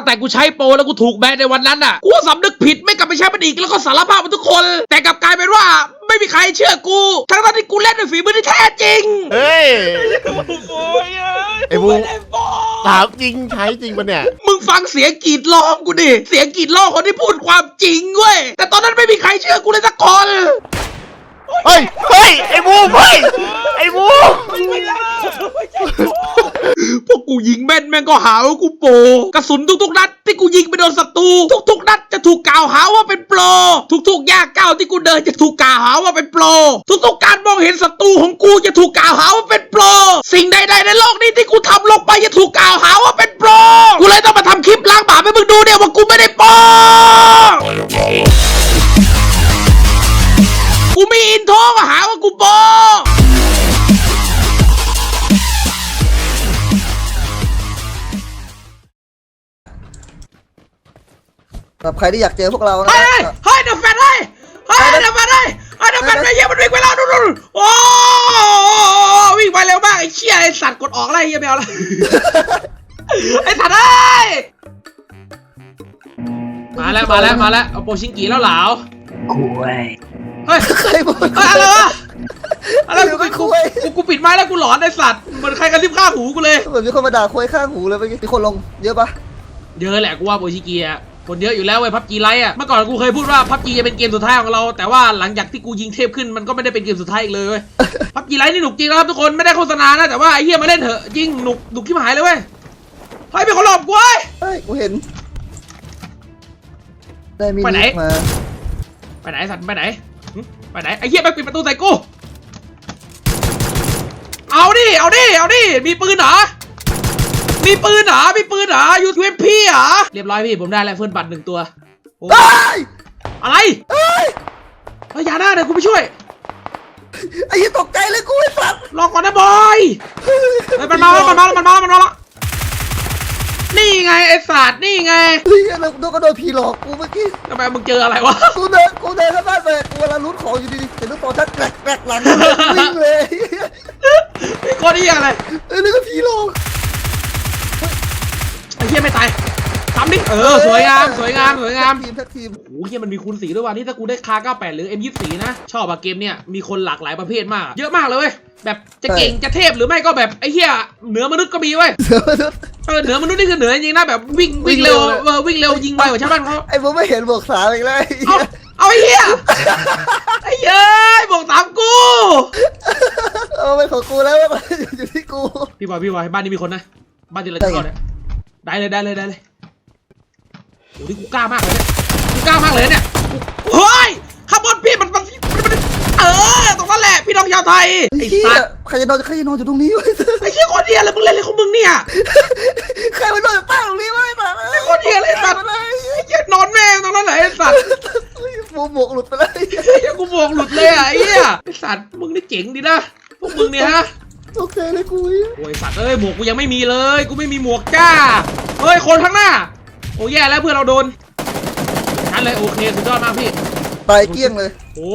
ตั้งแต่กูใช้โปรแล้วกูถูกแบนในวันนั้นน่ะ กูก็สำนึกผิดไม่กลับไปใช้มันอีกแล้วก็สารภาพกับทุกคน แต่กลับกลายเป็นว่าไม่มีใครเชื่อกู ทั้งๆที่กูเล่นด้วยฝีมือที่แท้จริง เฮ้ย โอ้ยไอ้บูไม่ได้บอกถามจริงใช้จริงปะเนี่ย มึงฟังเสียงกรีดร้องกูดิ เสียงกรีดร้องคนที่พูดความจริงเว้ย แต่ตอนนั้นไม่มีใครเชื่อกูเลยสักคน เฮ้ย เฮ้ย ไอ้บูมเฮ้ย ไอ้บูม ไม่ได้ไม่ใช่โก พวกกูยิงแม่นแม่งก็หาว่ากูโปรกระสุนทุกๆนัดที่กูยิงไปโดนศัตรูทุกๆนัดจะถูกกล่าวหาว่าเป็นโปรทุกๆย่างก้าวที่กูเดินจะถูกกล่าวหาว่าเป็นโปรทุกๆการมองเห็นศัตรูของกูจะถูกกล่าวหาว่าเป็นโปรสิ่งใดๆในโลกนี้ที่กูทำลงไปจะถูกกล่าวหาว่าเป็นโปรกูเลยต้องมาทำคลิปล้างบาปให้มึงดูเนี่ยว่ากูไม่ได้โปรกูมีอินโทรก็หาว่ากูโป สำหรับใครที่อยากเจอพวกเรานะเฮ้ยเฮ้ยเดอะแฟนเฮ้ยเฮ้ยเดอะแฟนเฮ้ยเฮ้ยเดอะแฟนไปเยี่ยมันวิ่งไปแล้วดูดูโอ้วิ่งไปเร็วมากไอ้เชี่ยไอ้สัตว์กดออกอะไรเหี้ยแมวละไอ้สัตว์เอ้ยมาแล้วมาแล้วมาแล้วเอาโปชิงกีแล้วเหลาเฮ้ยใครบอกเฮ้ยอะไรวะอะไรกูไม่กูคุยกูกูปิดไม้แล้วกูหลอนไอ้สัตว์เหมือนใครกระซิบข้างหูกูเลยเหมือนมีคนมาด่าคุยข้างหูเลยเมื่อกี้มีคนลงเยอะปะเยอะแหละกูว่าโปชิกีอะ คนเยอะอยู่แล้วเว้ยพับจีไลท์อะเมื่อก่อนกูเคยพูดว่าพับจีจะเป็นเกมสุดท้ายของเราแต่ว่าหลังจากที่กูยิงเทพขึ้นมันก็ไม่ได้เป็นเกมสุดท้ายอีกเลยเว้ยพับจีไลท์นี่หนุกจริงนะครับทุกคนไม่ได้โฆษณานะแต่ว่าไอ้เหี้ยมาเล่นเถอะจริงหนุกหนุกที่หายเลยเว้ยเฮ้ยมีคนหลอกกูเว้ย เฮ้ยกูเห็น ได้มิไปไหนนิมาไปไหนสัตว์ไปไหนหึไปไหนไอ้เหี้ยไปปิดประตูใส่กูเอาดิเอาดิเอาดิมีปืนเหรอ มีปืนเหรอมีปืนเหรอยูทูบพี่เหรอเรียบร้อยพี่ผมได้แล้วเฟิร์นบัตรหนึ่งตัวโอ้เฮ้ยอะไรเฮ้ยเฮ้ยอย่าหน้าเดี๋ยวกูไปช่วยไอ้ยี่ตกใจเลยกูไอ้สัตว์รอก่อนนะบอยเฮ้ยมันมาแล้วมันมาแล้วมันมาแล้วมันมาแล้วนี่ไงไอ้สัตว์นี่ไงเฮ้ยแล้วโดนก็โดนผีหลอกกูเมื่อกี้ทำไมมึงเจออะไรวะกูเดินกูเดินเข้าบ้านไปกูกำลังลุ้นของอยู่ดีๆเห็นลูกโป่งทักแกรกแกรกหลังวิ่งเลยไอ้คนนี้อะไรเอ้ยนี่ก็ผีหลอกไอ้ เหี้ยไม่ตายทำดิ เออ สวยงาม สวยงาม สวยงาม ทีมแท็กทีมโอ้โหเหี้ยมันมีคูณสีด้วยว่ะนี่ถ้ากูได้คา98 หรือ M24 นะ ชอบอะเกมเนี่ย มีคนหลากหลายประเภทมาก เยอะมากเลยเว้ย แบบจะเก่งจะเทพหรือไม่ก็แบบไอ้เหี้ยเหนือมนุษย์ก็มีเว้ยเดี๋ยวนะเออเหนือมนุษย์นี่คือเหนือจริงๆนะแบบวิ่งวิ่งเร็ว เออวิ่งเร็วยิงไวกว่าชาวบ้านเขาไอ้ผมไม่เห็นบวกสามอีกแล้วไอ้เหี้เอายเอาไอ้เหี้ยไอ้เย้ยบอกตามกู เอาไปของกูแล้วมันอยู่ที่กู พี่บอยพี่บอยบ้านนี้มีคนนะ บ้านที่เราจะเข้าเนี่ย ได้เลยได้เลยได้เลยโอ้โหนี่กูกล้ามากเลยเนี่ยกูกล้ามากเลยเนี่ยเฮ้ยข้างบนพี่มันมันมันมันเออตรงนั้นแหละพี่น้องชาวไทยไอ้ไอ้เหี้สัยตว์ใครจะนอนใครจะนอนอยู่ตรงนี้วะไอ้เชี่ยคนเดียอะไรมึงเล่นอะไรของมึงเนี่ยใครมานอนอยู่ใต้ตรงนี้วะไอ้สัตว์ไอ้คนเดียอะไรสัตว์มาเลยไอ้เชี่ยนอนแม่งตรงนั้นไหนไอ้สัตว์หมวกหมวกหลุดไปเลยไอ้เชี่ยกูบอกหลุดเลยอะไอ้เหี้ยไอ้สัตว์มึงนี่เจ๋งดีนะพวกมึงเนี่ยฮะ ตกใจเลยกูเหี้ยโอ้ยสัตว์เอ้ยหมวกกูยังไม่มีเลย กูไม่มีหมวกจ้าเฮ้ยคนข้างหน้า โอ้แย่แล้วเพื่อนเราโดนชันเลยโอเคสุดยอดมากพี่ ตายเกลี้ยงเลยโอ้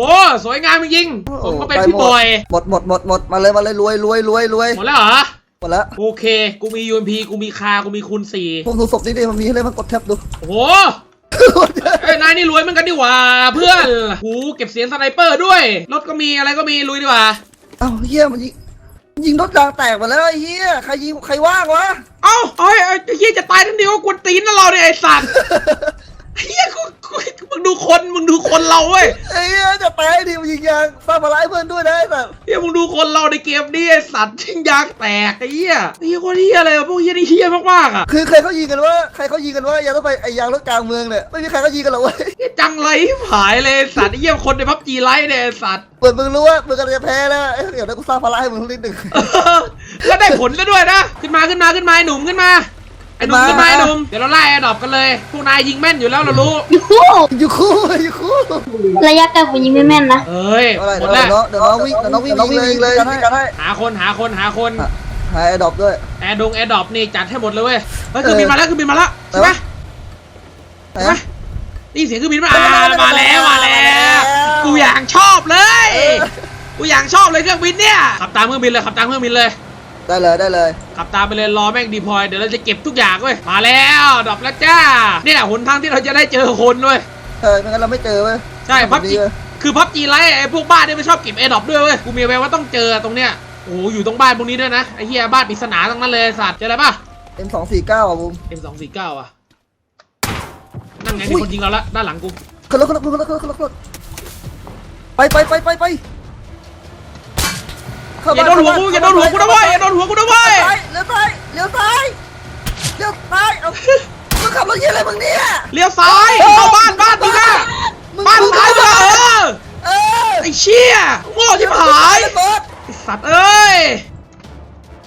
สวยงามจริงๆผมก็เป็นตายพี่หมดบอยหมดหมดหมดหมดมาเลยมาเลยรวยรวยรวยรวยหมดแล้วเหรอหมดแล้วโอเค กูมี UMP กูมีคา กูมีคูณสี่พวกดูศพนี่ดิมันมีอะไรมากดแท็บดูโอ้โหเอ้ยนายนี่รวยเหมือนกันดีกว่า เพื่อนหูเก็บเสียงสไนเปอร์ด้วยรถก็มีอะไรก็มีลุยดีกว่าเอ้าเฮียมันยิง ยิงรถยางแตกหมดแล้วไอ้เฮียใครยิงใครว่างวะ เอ้าเอ้ยไอ้เฮียจะตายทั้งเดียวก็กวนตีนนะเราเนี่ยไอ้สัตว์ เฮียกูกูมึงดูคนมึงดูคนเราเว้ยไอ้เฮียจะตายทีมันยิงยางสร้างมาไล่เพื่อนด้วยนะไอ้แบบเฮียมึงดูคนเราในเกมนี้ไอ้สัตว์ทิ้งยางแตกไอ้เฮียไอ้เฮียคนเฮียอะไรวะพวกเฮียนี่เฮียมากๆอะคือใครเขายิงกันว่าใครเขายิงกันว่าอยางต้องไปไอ้ยางรถกลางเมืองเนี่ยไม่มีใครเขายิงกันหรอกเว้ยเฮียจังไรหายเลยไอ้สัตว์ไอ้เฮียคนในพับจีไลท์เนี่ยไอ้สัตว์เปิดมึงรู้ว่ามึงกำลังจะแพ้แล้วเอ้ยเดี๋ยวนะกูสร้างภาระให้มึงนิดหนึ่งแล้วได้ผลแล้วด้วยนะ ขึ้นมาขึ้นมาขึ้นมาไอ้หนุ่มขึ้นมา ไอ้หนุ่มมาขึ้นมาไอ้หนุ่มเดี๋ยวเราไล่ไอ้ดอบกันเลยพวกนายยิงแม่นอยู่แล้วเรารู้ยูฮูอยู่คู่อยู่คู่ระยะไกลผมยิงไม่แม่นนะเอ้ยอะไรหมเดี๋ดยวแล้วน้องเดี๋ยวน้องวิ่งเดี๋ยวน้องวิ่งวิ่งเลยกันให้กันให้หาคนหาคนหาคนหายดรอปด้วย แอร์ดงแอร์ดอบนี่จัดให้หมดเลยเว้ยเฮ้ยเออคือบินมาแล้วคือบินมาแล้วใช่ไหมไหนใช่ไหมวะนี่เสียงคือบินมามาอ่าแล้วมาแล้วมามาแล้แล้ววกูอย่างชอบเลยเออกูอย่างชอบเลยเครื่องบินเนี่ยขับตามเครื่องบินเลยขับตามเครื่องบินเลย ได้เลยได้เลยขับตามไปเลยรอแม่งดีพลอยเดี๋ยวเราจะเก็บทุกอย่างเว้ยมาแล้วดรอปแล้วจ้าเนี่ยหนทางที่เราจะได้เจอคนเว้ยเออไม่งั้นเราไม่เจอเว้ยใช่พับแบบจีนี้เว้ยคือพับจีไลท์ไอ้พวกบ้านเนี่ยไม่ชอบเก็บแอร์ดรอปด้วยเว้ยกูมีแววว่าต้องเจอตรงเนี้ยโอ้โหอยู่ตรงบ้านพวกนี้ด้วยนะไอ้เหี้ยบ้านปริศนาทั้งนั้นเลยสัตว์เจออะไรป่ะเอ็มสองสี่เก้าอะบุม M249 อะนั่นไงอุ้มียคนยิงเราละด้านหลังกูขึ้นรถขึ้นรถขึ้นรถขึ้นรถขึ้นรถขึ้นรถไปไปไปไปไปเข้ อย่าโดนหัวกูอย่าโดนหัวกูนะเว้ยอย่าโดนหัวกูนะเว้ยเลี้ยวซ้ายเลี้ยวซ้ายเลี้ยวซ้ายเลี้ยวซ้ายเอามึงขับรถเยี่ยอะไรมึงเนี่ยเลี้ยวซ้ายเข้าบ้านบ้านมึงอะมึงบ้านซ้ายมึงอะเออเออไอ้เชี่ยโง่ที่หายรถไอ้สัตว์เอ้ย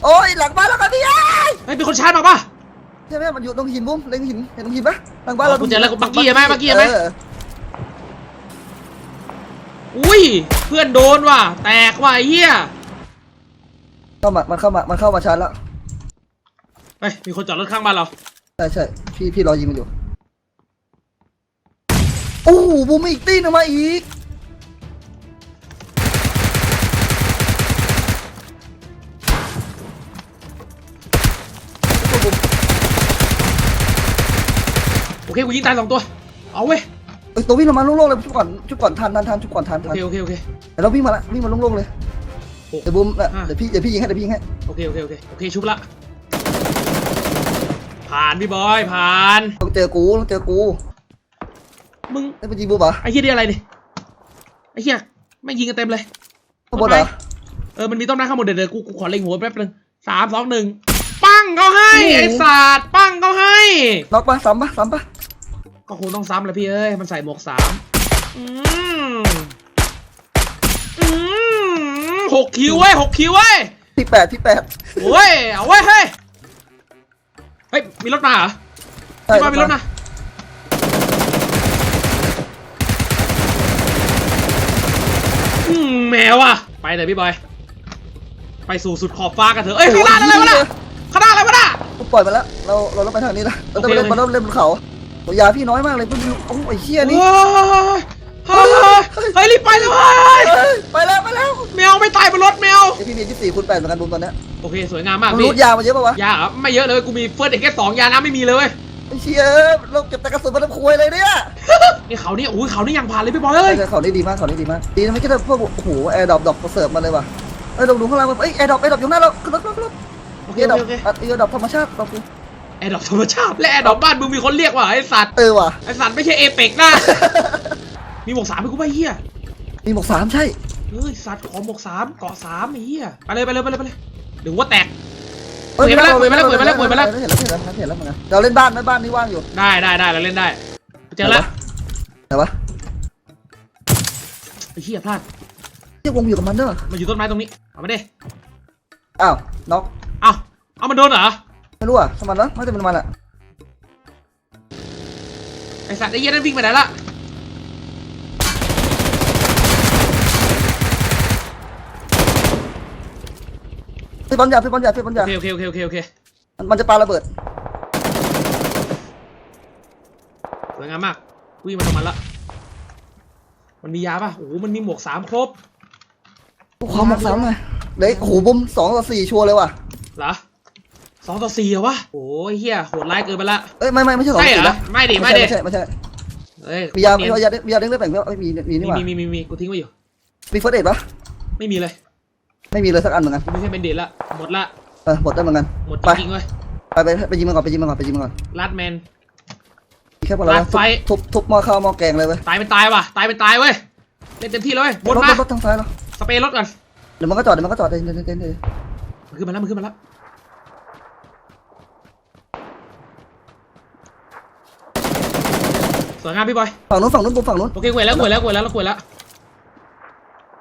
โอ้ยหลังบ้านแล้วครับพี่ไอ้เฮ้ยมีคนชาร์จมาป่ะใช่ไหมมันอยู่ตรงหินบุ้มเล็งหินเห็นตรงหินปะหลังบ้านเราอ๋อกูเจอแล้วกูบักกี้ใช่ไหมบักกี้ใช่ไหมเอออุ้ยเพื่อนโดนว่ะแตกว่ะไอ้เหี้ย เข้ามา มันเข้ามา มันเข้ามาชาร์จแล้วเฮ้ยมีคนจอดรถข้างบ้านเรา ใช่ใช่พี่พี่รอยิงมันอยู่โอ้โหบูมอีกตีหนึงมาอีก โอเคกูยิงตายสองตัว เอาเว้ย เอ้ยตัววิ่งลงมาโล่งๆเลยชุบก่อนชุบก่อนทันทันทันชุบก่อนทันโอทันเคโอเคโอเคเดี๋ยวเราวิ่งมาละวิ่งมาโล่งๆเลย โอ้เดี๋ยวบูมน่ะอะ เดี๋ยวพี่เดี๋ยวพี่ยิงให้เดี๋ยวพี่ยิงให้โอเคโอเคโอเคโอเคชุบละ ผ่านพี่บอยผ่าน ต้องเจอกูต้องเจอกูมึงได้ไปยิงบูมเหรอไอ้เหี้ยนี่อะไรดิไอ้เหี้ยไม่งยิงกันเต็มเลยข้างบนเหรอเออมันมีต้นไม้ข้างบนเดี๋ยวเดี๋ยวกูกูขอเล็งหัวแป๊บนึงสามสองหนึ่งปั้งเขาให้โอ้โหไอ้ศาสตร์ปั้งเขาให้ น็อกปะซ้ำปะซ้ำปะก็คงต้องซ้ำแหละพี่เอ้ย มันใส่หมวกสามอืมอืม หกคิวเว้ยหกคิวเว้ยพี่แปดพี่แปดโอ้ยเอาเว้ยเฮ้ยเฮ้ยมีรถมาเหรอใช่พี่บอยมีรถมาอืมแมวอะไปเลยพี่บอย ไปสู่สุดขอบฟ้ากันเถอะเอ้ยข้างหน้าอะไรวะน่ะข้างหน้าอะไรวะน่ะกูปล่อยมาแล้ว เราเราต้องไปทางนี้ละเราต้องไปเล่นโอเคเราต้องเล่นบนเขาโอ้ยยาพี่น้อยมากเลยเพิ่งโอ้ยไอ้เหี้ยโอ้นี่ แปดเหมือนกันบูมตอนเนี้ยโอเคสวยงามมากมึงพี่รูดยามาเยอะปะวะยาเหรอไม่เยอะเลยกูมีเฟิร์สเอกแค่สองยาน้ำไม่มีเลยเว้ยไอ้เชี่ยเราเก็บแต่กระสุนมาทำควยเลยเนี่ยนี่เขานี่โอ้ยเขานี่ยังผ่านเลยพี่บอยเอ้ยใช่เขาได้ดีมากเขาได้ดีมากดีนะไม่ใช่พวกโอ้โหแอร์ดรอปดรอปเสิร์ฟมาเลยว่ะเอ้ยลองดูข้างล่างเอ้ยแอร์ดรอปแอร์ดรอปอยู่หน้าเราขึ้นรถขึ้นรถขึ้นรถโอเคแอร์ดรอปโอเคแอร์ดรอปธรรมชาติเราคือแอร์ดรอปธรรมชาติและแอร์ดรอปบ้านมึงมีคนเรียกว่าไอ้สัตว์เออว่ะไอ้สัตว์ไม่ใช่เอเปกนะมีหมวกสามให้กูไปเฮียมีหมวกสามใช่ เฮ้ยสัตว์ขอหมวกสามเกาะสามไอ้เฮียไปเลยไปเลยไปเลยไปเลยเดี๋ยวว่าแตกเอ้ยเห็นไหมล่ะเห็นไหมล่ะเห็นไหมล่ะเห็นไหมล่ะเห็นแล้วเห็นแล้วเห็นแล้วเหมือนกันเราเล่นบ้านไหมบ้านนี้ว่างอยู่ได้ได้ได้เราเล่นได้เจอแล้วไหนวะไอ้เฮียพลาดเรียกวงอยู่กับมันเด้อมันอยู่ต้นไม้ตรงนี้เอามาดิอ้าวน็อกเอาเอามันโดนเหรอไม่รู้อะสมันนะน่าจะเป็นมันอะไอ้สัตว์ไอ้เฮียนั่นวิ่งไปไหนละ พี่บอลยาพี่บอลยาพี่บอลยาโอเคโอเคโอเคโอเคโอเคมันจะปาระเบิดสวยงามมากวิ่งมาตรงมันละมันมียาป่ะโอ้โหมันมีหมวกสามครบขอหมวกสามหน่อยเด็กโอ้โหบุ้มสองต่อสี่ชัวร์เลยว่ะเหรอสองต่อสี่เหรอวะโอ้ยเฮียโหดร้ายเกินไปละเอ้ยไม่ไม่ไม่ใช่สองใช่ต่อเหรสี่อนะไม่ดิไม่ไม่ดิใช่ไม่ใช่เอ้ยมียาเนีมียนยามียาเด้งได้แบ่งเอ้ยมีมีนี่มีว่ะมีมีมีมีกูทิ้งไว้อยู่มีเฟิร์สเอ็ดปะไม่มีเลย ไม่มีเลยสักอันเหมือนกันกูไม่ใช่เป็นเดทละ หมดละ เออหมดได้เหมือนกัน หมดไปจริงๆเว้ย ไปไปไปยิงมันก่อนไปยิงมันก่อนไปยิงมันก่อนลัดแมนมีแค่พวกเราลากไฟ ทุบทุบหม้อข้าวหม้อแกงเลยเว้ยตายเป็นตายว่ะ ตายเป็นตายเว้ย เล่นเต็มที่เลยเว้ยบนรถมารถรถทางซ้ายเราสเปรย์รถก่อนเดี๋ยวมันก็จอดเดี๋ยวมันก็จอดเดี๋ยวเดี๋ยวเดี๋ยวเดี๋ยวมันขึ้นมาแล้วมันขึ้นมาแล้ว สวยงามพี่บอย ฝั่งนู้นฝั่งนู้นบุ้มฝั่งนู้นโอเคกวยแล้วกวยแล้วกวยแล้วกวยแล้ว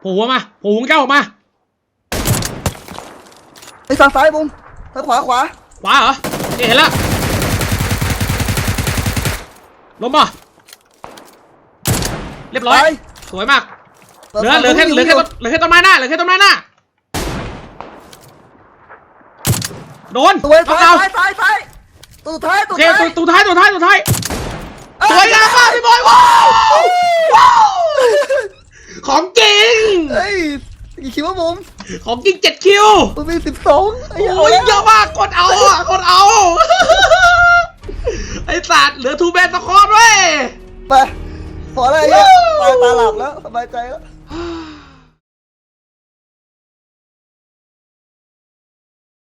โผล่หัวมาโผล่หัวเก้าออกมา ไอ้ฝั่งซ้ายบุ้มทางขวาขวาขวาเหรอเอ๊ะเห็นแล้วล้มป่ะเรียบร้อยไปสวยมากเหลือเหลือแค่เหลือแค่ต้นเหลือแค่ต้นไม้หน้าเหลือแค่ต้นไม้หน้าโดนตัวเอาซ้ายเอาซ้ายซ้ายซ้ายตัวท้ายโอตัวเคท้ายตัวตัวท้ายตัวท้ายตัวท้ายสวยงามมากพี่บอยว้าวว้าวของจริงเฮ้ย กี่คิววะผมของจริงเจ็ดคิวผมมีสิบสองไอ้เหี้ยโอ้ยเยอะมากกดเอาอะกดเอา ไอ้สัตว์เหลือทูแมนสคอร์ด้วยไปพอแล้วไอ้เหี้ยตายตาหลับแล้วสบายใจแล้วเ